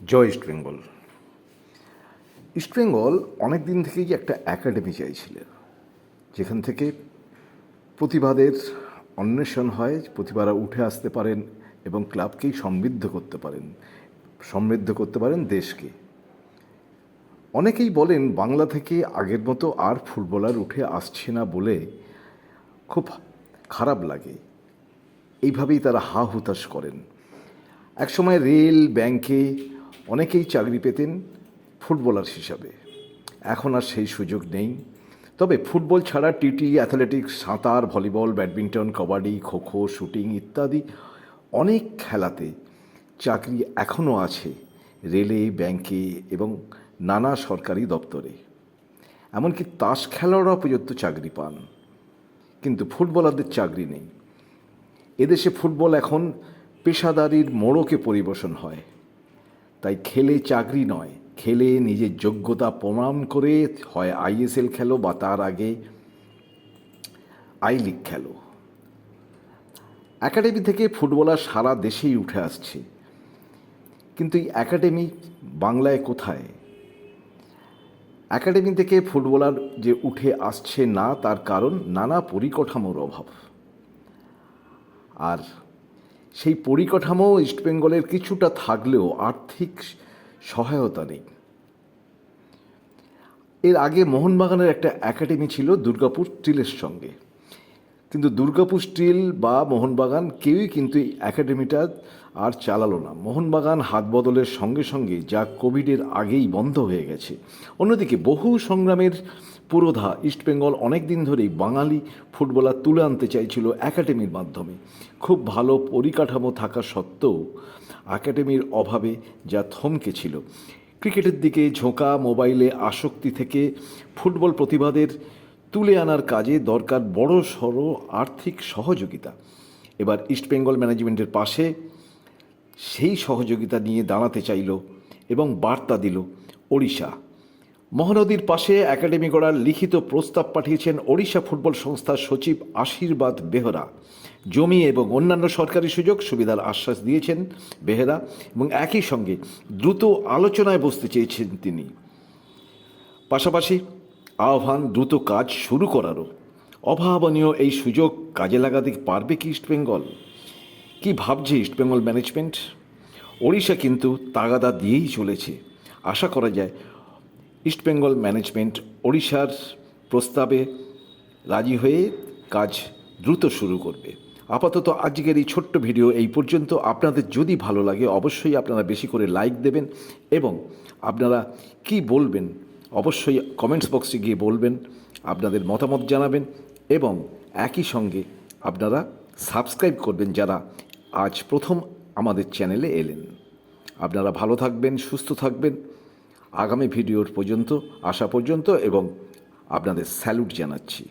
জয় East Bengal. East Bengal অনেক দিন থেকেই একটা একাডেমি চাইছিলেন, যেখান থেকে প্রতিবাদের অন্বেষণ হয় প্রতিভারা উঠে আসতে পারেন এবং ক্লাবকেই সমৃদ্ধ করতে পারেন, সমৃদ্ধ করতে পারেন দেশকে। অনেকেই বলেন, বাংলা থেকে আগের মতো আর ফুটবলার উঠে আসছে না বলে খুব খারাপ লাগে। এইভাবেই তারা হা হুতাশ করেন। একসময় রেল, ব্যাংকে অনেকেই চাকরি পেতেন ফুটবলার হিসাবে। এখন আর সেই সুযোগ নেই। তবে ফুটবল ছাড়া টিটি, অ্যাথলেটিক্স, সাঁতার, volleyball, badminton, kabaddi, kho kho, shooting ইত্যাদি অনেক খেলাতে চাকরি এখনও আছে রেলে, ব্যাংকে এবং নানা সরকারি দপ্তরে। এমনকি তাস খেলোয়াড়রা পর্যন্ত চাকরি পান। কিন্তু ফুটবলারদের চাকরি নেই। এদেশে ফুটবল এখন পেশাদারির মোড়কে পরিবেশন হয়। তাই খেলে চাকরি নয়, খেলে নিজের যোগ্যতা প্রমাণ করে হয় আইএসএল খেলো বা তার আগে আই লিগ খেলো। একাডেমি থেকে ফুটবলার সারা দেশেই উঠে আসছে। কিন্তু এই একাডেমি বাংলায় কোথায়? একাডেমি থেকে ফুটবলার যে উঠে আসছে না, তার কারণ নানা পরিকাঠামোর অভাব। আর সেই পরিকাঠামো ইস্টবেঙ্গলের কিছুটা থাকলেও আর্থিক সহায়তা নেই। এর আগে মোহনবাগানের একটা একাডেমি ছিল দুর্গাপুর স্টিলের সঙ্গে। কিন্তু দুর্গাপুর স্টিল বা মোহনবাগান কেউই কিন্তু এই একাডেমিটা আর চালালো না। মোহনবাগান হাত বদলের সঙ্গে সঙ্গে যা কোভিডের আগেই বন্ধ হয়ে গেছে। অন্যদিকে বহু সংগ্রামের পুরোধা ইস্টবেঙ্গল অনেক দিন ধরেই বাঙালি ফুটবলার তুলে আনতে চাইছিল একাডেমির মাধ্যমে। খুব ভালো পরিকাঠামো থাকা সত্ত্বেও একাডেমির অভাবে যা থমকে ছিল। ক্রিকেটের দিকে ঝোঁকা, মোবাইলে আসক্তি থেকে ফুটবল প্রতিবাদের তুলে আনার কাজে দরকার বড় সড়ো আর্থিক সহযোগিতা। এবার ইস্টবেঙ্গল ম্যানেজমেন্টের পাশে সেই সহযোগিতা নিয়ে দাঁড়াতে চাইল এবং বার্তা দিল ওড়িশা। মহানদীর পাশে একাডেমি গড়ার লিখিত প্রস্তাব পাঠিয়েছেন ওড়িশা ফুটবল সংস্থার সচিব আশীর্বাদ বেহরা। জমি এবং অন্যান্য সরকারি সুযোগ সুবিধার আশ্বাস দিয়েছেন বেহরা এবং একই সঙ্গে দ্রুত আলোচনায় বসতে চেয়েছেন তিনি। পাশাপাশি আহ্বান দ্রুত কাজ শুরু করারও। অভাবনীয় এই সুযোগ কাজে লাগাতে পারবে কি ইস্টবেঙ্গল কি ভাবছে ইস্টবেঙ্গল ম্যানেজমেন্ট ওড়িশা কিন্তু তাগাদা দিয়েই চলেছে। আশা করা যায় ইস্টবেঙ্গল ম্যানেজমেন্ট ওড়িশার প্রস্তাবে রাজি হয়ে কাজ দ্রুত শুরু করবে। আপাতত আজকের এই ছোট্ট ভিডিও এই পর্যন্ত। আপনাদের যদি ভালো লাগে অবশ্যই আপনারা বেশি করে লাইক দেবেন এবং আপনারা কি বলবেন অবশ্যই কমেন্টস বক্সে গিয়ে বলবেন, আপনাদের মতামত জানাবেন এবং একই সঙ্গে আপনারা সাবস্ক্রাইব করবেন যারা আজ প্রথম আমাদের চ্যানেলে এলেন। আপনারা ভালো থাকবেন, সুস্থ থাকবেন। আগামী ভিডিওর পর্যন্ত আসা পর্যন্ত এবং আপনাদের স্যালুট জানাচ্ছি।